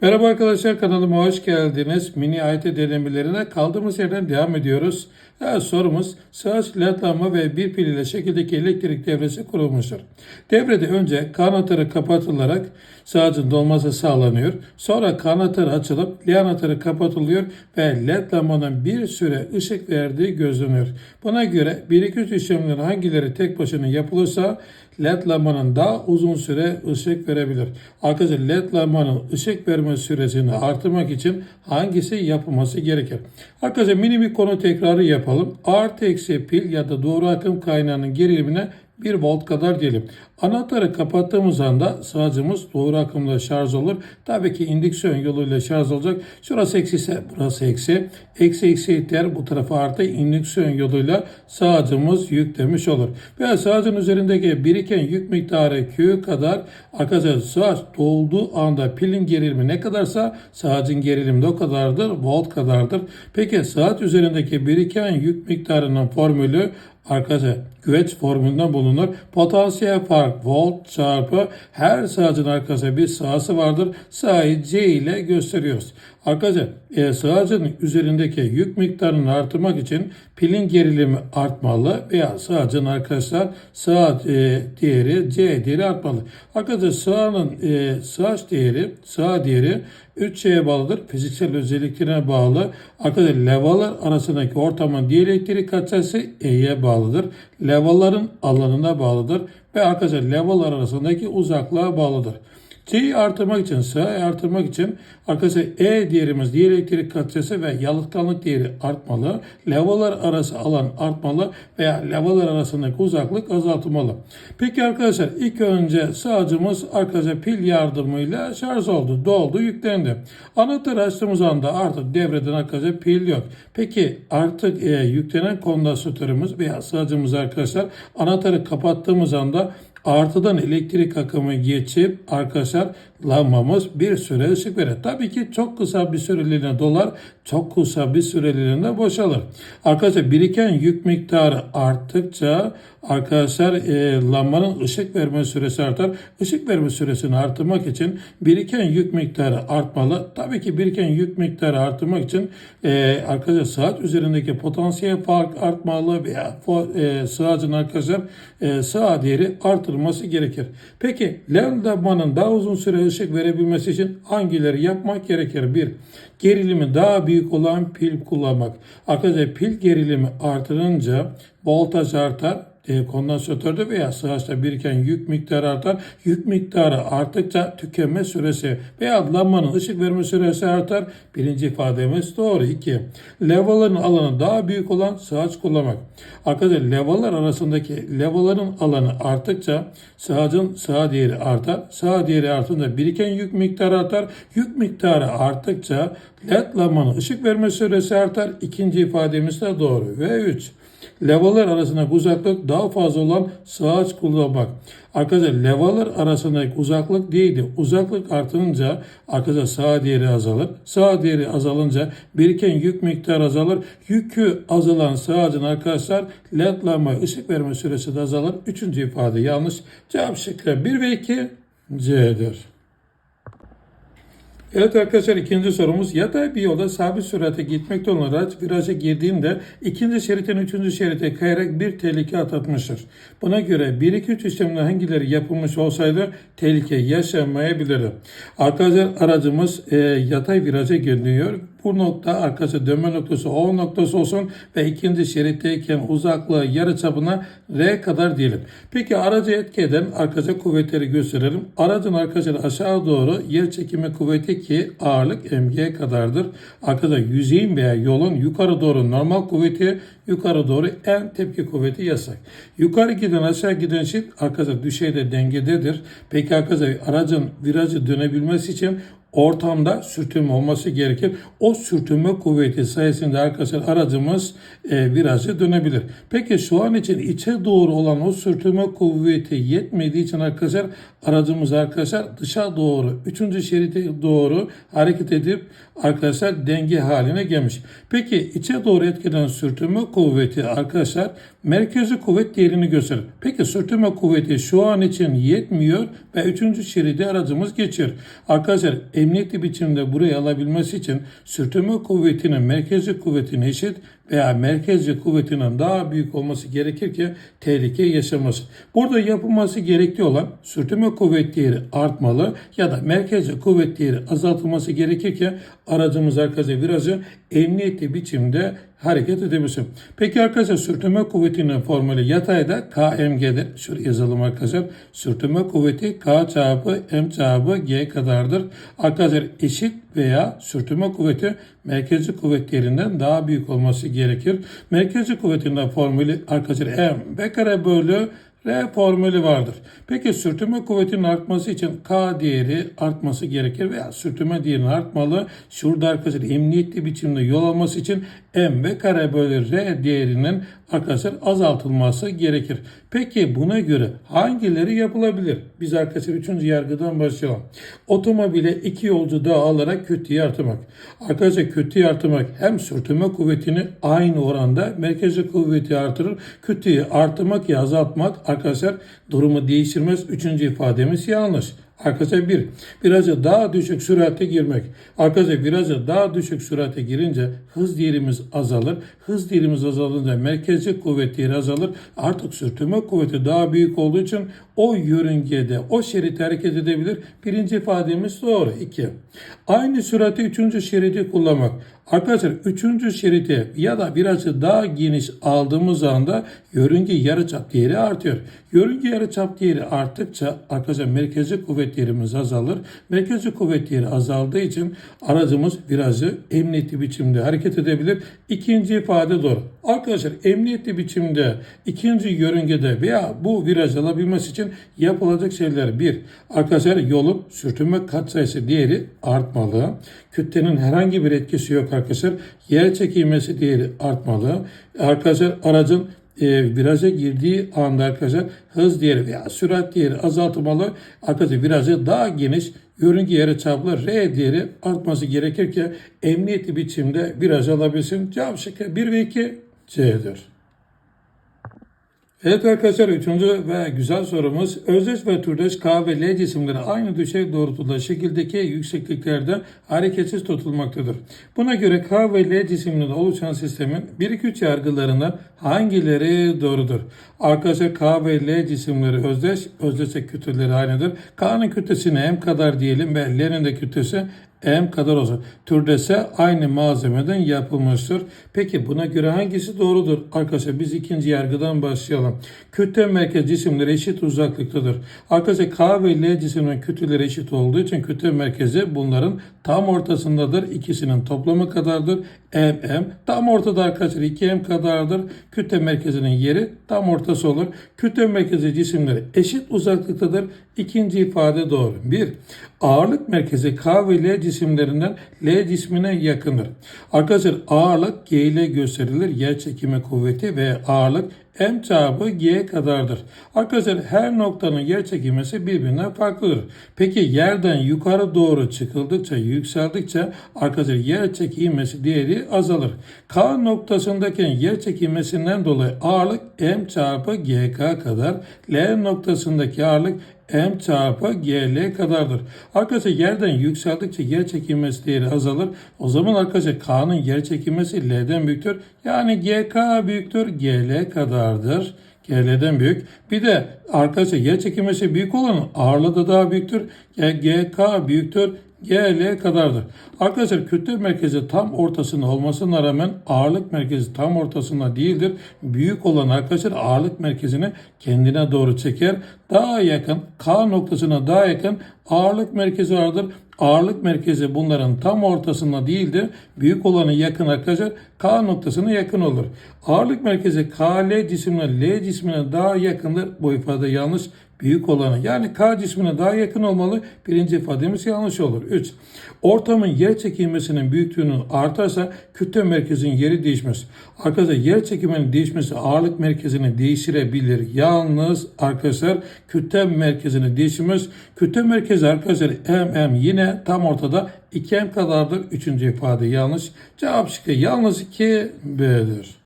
Merhaba arkadaşlar kanalıma hoş geldiniz. Mini AYT denemelerine kaldığımız yerden devam ediyoruz. Evet, sorumuz sağaç led lamba ve bir pil ile şekildeki elektrik devresi kurulmuştur. Devrede önce kanatları kapatılarak sağacın dolması sağlanıyor. Sonra kanatları açılıp lianatları kapatılıyor ve led lambanın bir süre ışık verdiği gözleniyor. Buna göre 1-2-3 işlemlerin hangileri tek başına yapılırsa led lambanın daha uzun süre ışık verebilir. Arkadaşlar led lambanın ışık verme süresini artırmak için hangisi yapılması gerekir? Arkadaşlar mini bir konu tekrarı yapalım. Artı eksi pil ya da doğru akım kaynağının gerilimine 1 volt kadar diyelim. Anahtarı kapattığımız anda sağcımız doğru akımla şarj olur. Tabii ki indüksiyon yoluyla şarj olacak. Şurası eksi ise burası eksi. Eksi eksi iter bu tarafa artı indüksiyon yoluyla sağcımız yüklemiş olur. Ve sağcın üzerindeki biriken yük miktarı Q kadar arkadaşlar sağaç dolduğu anda pilin gerilimi ne kadarsa sağacın gerilimi de o kadardır. Volt kadardır. Peki saat üzerindeki biriken yük miktarının formülü Arkadaşlar güveç formülünden bulunur. Potansiyel fark volt çarpı her sağcın arkasında bir sahası vardır. Sahayı C ile gösteriyoruz. Arkadaşlar e, sağcın üzerindeki yük miktarını artırmak için pilin gerilimi artmalı veya sağcın arkadaşlar sağ e, değeri C değeri artmalı. Arkadaşlar sağın e, sağ değeri sağ değeri 3 şeye bağlıdır. Fiziksel özelliklerine bağlı. Arkadaşlar levalar arasındaki ortamın diyelektrik katsayısı E'ye bağlıdır. Levaların alanına bağlıdır. Ve arkadaşlar levalar arasındaki uzaklığa bağlıdır. C'yi artırmak için, S'yi artırmak için arkadaşlar E değerimiz diyelektrik katsayısı ve yalıtkanlık değeri artmalı. Levalar arası alan artmalı veya levalar arasındaki uzaklık azaltılmalı. Peki arkadaşlar ilk önce sağcımız arkadaşlar pil yardımıyla şarj oldu, doldu, yüklendi. Anahtarı açtığımız anda artık devreden arkadaşlar pil yok. Peki artık e, yüklenen kondansatörümüz veya sağcımız arkadaşlar anahtarı kapattığımız anda artıdan elektrik akımı geçip arkadaşlar lambamız bir süre ışık verir. Tabii ki çok kısa bir süreliğine dolar, çok kısa bir süreliğine boşalır. Arkadaşlar biriken yük miktarı arttıkça arkadaşlar e, lambanın ışık verme süresi artar. Işık verme süresini artırmak için biriken yük miktarı artmalı. Tabii ki biriken yük miktarı artırmak için e, arkadaşlar saat üzerindeki potansiyel fark artmalı veya e, sığacın arkadaşlar e, sağ değeri artırılması gerekir. Peki lambanın daha uzun süre ışık verebilmesi için hangileri yapmak gerekir? Bir, gerilimi daha büyük olan pil kullanmak. Arkadaşlar pil gerilimi artırınca voltaj artar, e, kondansatörde veya sığaçta biriken yük miktarı artar. Yük miktarı arttıkça tükenme süresi veya lambanın ışık verme süresi artar. Birinci ifademiz doğru. İki, levaların alanı daha büyük olan sığaç kullanmak. Arkadaşlar levalar arasındaki levaların alanı arttıkça sığacın sağ değeri artar. Sağ değeri artınca biriken yük miktarı artar. Yük miktarı arttıkça led lambanın ışık verme süresi artar. İkinci ifademiz de doğru. Ve üç, levalar arasındaki uzaklık daha fazla olan sağaç kullanmak. Arkadaşlar levalar arasındaki uzaklık değildi. Uzaklık artınca arkadaşlar sağ değeri azalır. Sağ değeri azalınca biriken yük miktarı azalır. Yükü azalan sağacın arkadaşlar led lambaya ışık verme süresi de azalır. Üçüncü ifade yanlış. Cevap şıkkı 1 ve 2 C'dir. Evet arkadaşlar ikinci sorumuz yatay bir yolda sabit sürate gitmekte olan araç viraja girdiğinde ikinci şeritten üçüncü şerite kayarak bir tehlike atlatmıştır. Buna göre 1-2-3 işlemler hangileri yapılmış olsaydı tehlike yaşamayabilirdi. Arkadaşlar aracımız e, yatay viraja gidiyor. Bu nokta arkadaşlar dönme noktası O noktası olsun ve ikinci şeritteyken uzaklığı yarı çapına R kadar diyelim. Peki aracı etki eden arkadaşlar kuvvetleri gösterelim. Aracın arkadaşlar aşağı doğru yer çekimi kuvveti ki ağırlık mg kadardır. Arkadaşlar yüzeyin veya yolun yukarı doğru normal kuvveti yukarı doğru en tepki kuvveti yasak. Yukarı giden aşağı giden şey arkadaşlar düşeyde dengededir. Peki arkadaşlar aracın virajı dönebilmesi için ortamda sürtünme olması gerekir. O sürtünme kuvveti sayesinde arkadaşlar aracımız e, virajı dönebilir. Peki şu an için içe doğru olan o sürtünme kuvveti yetmediği için arkadaşlar aracımız arkadaşlar dışa doğru, üçüncü şerite doğru hareket edip arkadaşlar denge haline gelmiş. Peki içe doğru etkilenen sürtünme kuvveti arkadaşlar merkezi kuvvet değerini gösterir. Peki sürtünme kuvveti şu an için yetmiyor ve üçüncü şeridi aracımız geçiyor. Arkadaşlar emniyetli biçimde burayı alabilmesi için sürtünme kuvvetinin merkezi kuvvetine eşit veya merkezi kuvvetinin daha büyük olması gerekir ki tehlike yaşaması. Burada yapılması gerekli olan sürtünme kuvvet değeri artmalı ya da merkezi kuvvet değeri azaltılması gerekir ki aracımız arkadaşlar virajı emniyetli biçimde hareket edebilsin. Peki arkadaşlar sürtünme kuvvetinin formülü yatayda KMG'dir. Şuraya yazalım arkadaşlar. Sürtünme kuvveti K çarpı M çarpı G kadardır. Arkadaşlar eşit veya sürtünme kuvveti merkezi kuvvet değerinden daha büyük olması gerekir. Merkezi kuvvetinin formülü arkadaşlar M V kare bölü R formülü vardır. Peki sürtünme kuvvetinin artması için K değeri artması gerekir veya sürtünme değerinin artmalı. Şurada arkadaşlar emniyetli biçimde yol alması için M ve kare bölü R değerinin arkadaşlar azaltılması gerekir. Peki buna göre hangileri yapılabilir? Biz arkadaşlar 3. yargıdan başlayalım. Otomobile iki yolcu daha alarak kütleyi artırmak. Arkadaşlar kütleyi artırmak hem sürtünme kuvvetini aynı oranda merkezi kuvveti artırır. Kütleyi artırmak ya azaltmak arkadaşlar durumu değiştirmez. Üçüncü ifademiz yanlış. Arkadaşlar bir, viraja daha düşük sürate girmek. Arkadaşlar viraja daha düşük sürate girince hız değerimiz azalır. Hız değerimiz azalınca merkezi kuvvet değeri azalır. Artık sürtünme kuvveti daha büyük olduğu için o yörüngede, o şerit hareket edebilir. Birinci ifademiz doğru. İki, aynı sürate üçüncü şeridi kullanmak. Arkadaşlar üçüncü şeridi ya da virajı daha geniş aldığımız anda yörünge yarıçap değeri artıyor. Yörünge yarıçap değeri arttıkça arkadaşlar merkezi kuvvet değerimiz azalır. Merkezi kuvvet değeri azaldığı için aracımız virajı emniyetli biçimde hareket edebilir. İkinci ifade doğru. Arkadaşlar emniyetli biçimde ikinci yörüngede veya bu viraj alabilmesi için yapılacak şeyler bir. Arkadaşlar yolun sürtünme katsayısı değeri artmalı. Kütlenin herhangi bir etkisi yok arkadaşlar. Yer çekilmesi değeri artmalı. Arkadaşlar aracın e, viraja girdiği anda arkadaşlar hız değeri veya sürat değeri azaltılmalı. Arkadaşlar virajı daha geniş yörünge yarı çaplı R değeri artması gerekir ki emniyetli biçimde viraj alabilsin. Cevap şıkkı 1 ve 2 C'dir. Evet arkadaşlar üçüncü ve güzel sorumuz özdeş ve türdeş K ve L cisimleri aynı düşey doğrultuda şekildeki yüksekliklerde hareketsiz tutulmaktadır. Buna göre K ve L cisimlerinde oluşan sistemin 1-2-3 yargılarından hangileri doğrudur? Arkadaşlar K ve L cisimleri özdeş, özdeşse kütleleri aynıdır. K'nın kütlesine M kadar diyelim ve L'nin de kütlesi M kadar olsun. Türdese aynı malzemeden yapılmıştır. Peki buna göre hangisi doğrudur? Arkadaşlar biz ikinci yargıdan başlayalım. Kütle merkez cisimleri eşit uzaklıktadır. Arkadaşlar K ve L cisimlerin kütleleri eşit olduğu için kütle merkezi bunların tam ortasındadır. İkisinin toplamı kadardır. M, M. Tam ortada arkadaşlar 2M kadardır. Kütle merkezinin yeri tam ortası olur. Kütle merkezi cisimleri eşit uzaklıktadır. İkinci ifade doğru. 1. Ağırlık merkezi K ve L cisimlerinden L cismine yakındır. Arkadaşlar ağırlık G ile gösterilir. Yer çekimi kuvveti ve ağırlık M çarpı G kadardır. Arkadaşlar her noktanın yer çekilmesi birbirinden farklıdır. Peki yerden yukarı doğru çıkıldıkça, yükseldikçe arkadaşlar yer çekilmesi değeri azalır. K noktasındaki yer çekilmesinden dolayı ağırlık M çarpı GK kadar, L noktasındaki ağırlık M çarpı GL kadardır. Arkadaşlar yerden yükseldikçe yer çekilmesi değeri azalır. O zaman arkadaşlar K'nın yer çekilmesi L'den büyüktür. Yani GK büyüktür GL kadardır. GL'den büyük. Bir de arkadaşlar yer çekilmesi büyük olanın ağırlığı da daha büyüktür. GK büyüktür. GL kadardır. Arkadaşlar kütle merkezi tam ortasında olmasına rağmen ağırlık merkezi tam ortasında değildir. Büyük olan arkadaşlar ağırlık merkezini kendine doğru çeker. Daha yakın K noktasına daha yakın ağırlık merkezi vardır. Ağırlık merkezi bunların tam ortasında değildir. Büyük olanı yakın arkadaşlar K noktasına yakın olur. Ağırlık merkezi KL cisimine L cismine daha yakındır. Bu ifade yanlış büyük olanı yani K cismine daha yakın olmalı. Birinci ifademiz yanlış olur. 3. Ortamın yer çekilmesinin büyüklüğünün artarsa kütle merkezinin yeri değişmez. Arkadaşlar yer çekiminin değişmesi ağırlık merkezini değiştirebilir. Yalnız arkadaşlar kütle merkezini değiştirmez. Kütle merkezi arkadaşlar M M yine tam ortada 2M kadardır. Üçüncü ifade yanlış. Cevap şıkkı yalnız 2 B'dir.